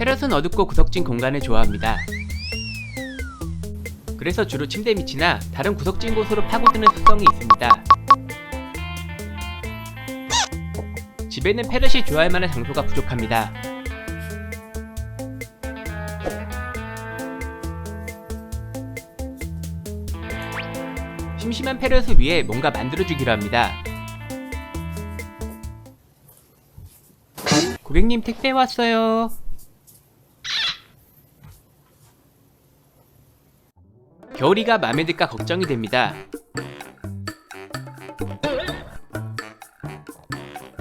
페럿은 어둡고 구석진 공간을 좋아합니다. 그래서 주로 침대 밑이나 다른 구석진 곳으로 파고드는 습성이 있습니다. 집에는 페럿이 좋아할 만한 장소가 부족합니다. 심심한 페럿을 위해 뭔가 만들어주기로 합니다. 고객님 택배 왔어요. 겨울이가 마음에 들까 걱정이 됩니다.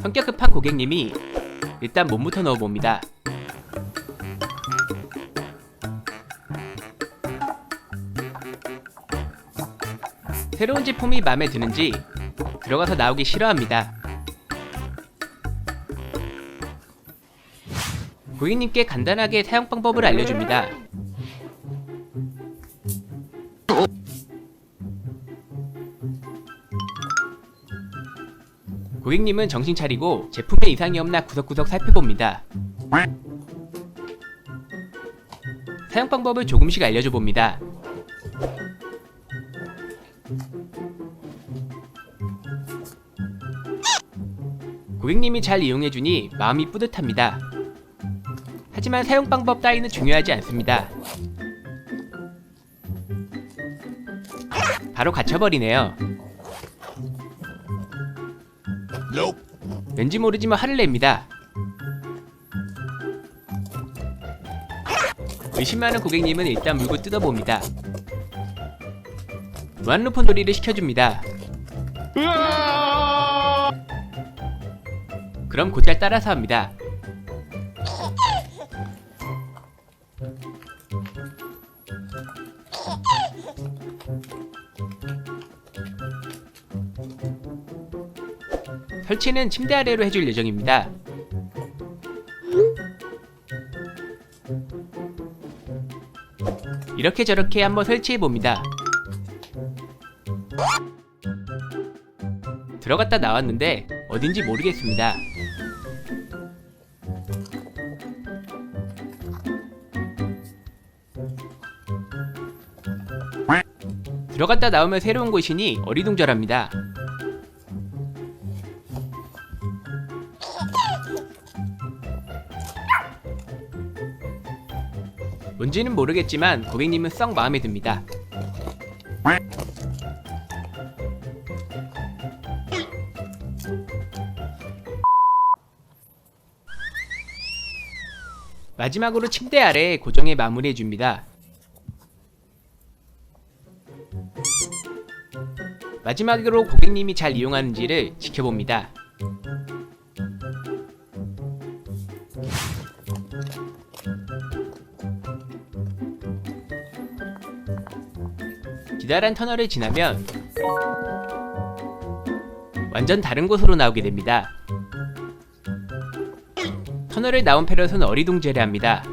성격 급한 고객님이 일단 몸부터 넣어봅니다. 새로운 제품이 마음에 드는지 들어가서 나오기 싫어합니다. 고객님께 간단하게 사용 방법을 알려줍니다. 고객님은 정신 차리고 제품에 이상이 없나 구석구석 살펴봅니다. 사용 방법을 조금씩 알려줘 봅니다. 고객님이 잘 이용해주니 마음이 뿌듯합니다. 하지만 사용 방법 따위는 중요하지 않습니다. 바로 갇혀버리네요. 왠지 모르지만 화를 냅니다. 의심 많은 고객님은 일단 물고 뜯어봅니다. 무한루폰 놀이를 시켜줍니다. 그럼 곧잘 따라서 합니다. 설치는 침대 아래로 해줄 예정입니다. 이렇게 저렇게 한번 설치해 봅니다. 들어갔다 나왔는데 어딘지 모르겠습니다. 들어갔다 나오면 새로운 곳이니 어리둥절합니다. 뭔지는 모르겠지만 고객님은 썩 마음에 듭니다. 마지막으로 침대 아래 고정에 마무리해 줍니다. 마지막으로 고객님이 잘 이용하는지를 지켜봅니다. 기다란 터널을 지나면 완전 다른 곳으로 나오게 됩니다. 터널을 나온 페럿은 어리둥절해합니다.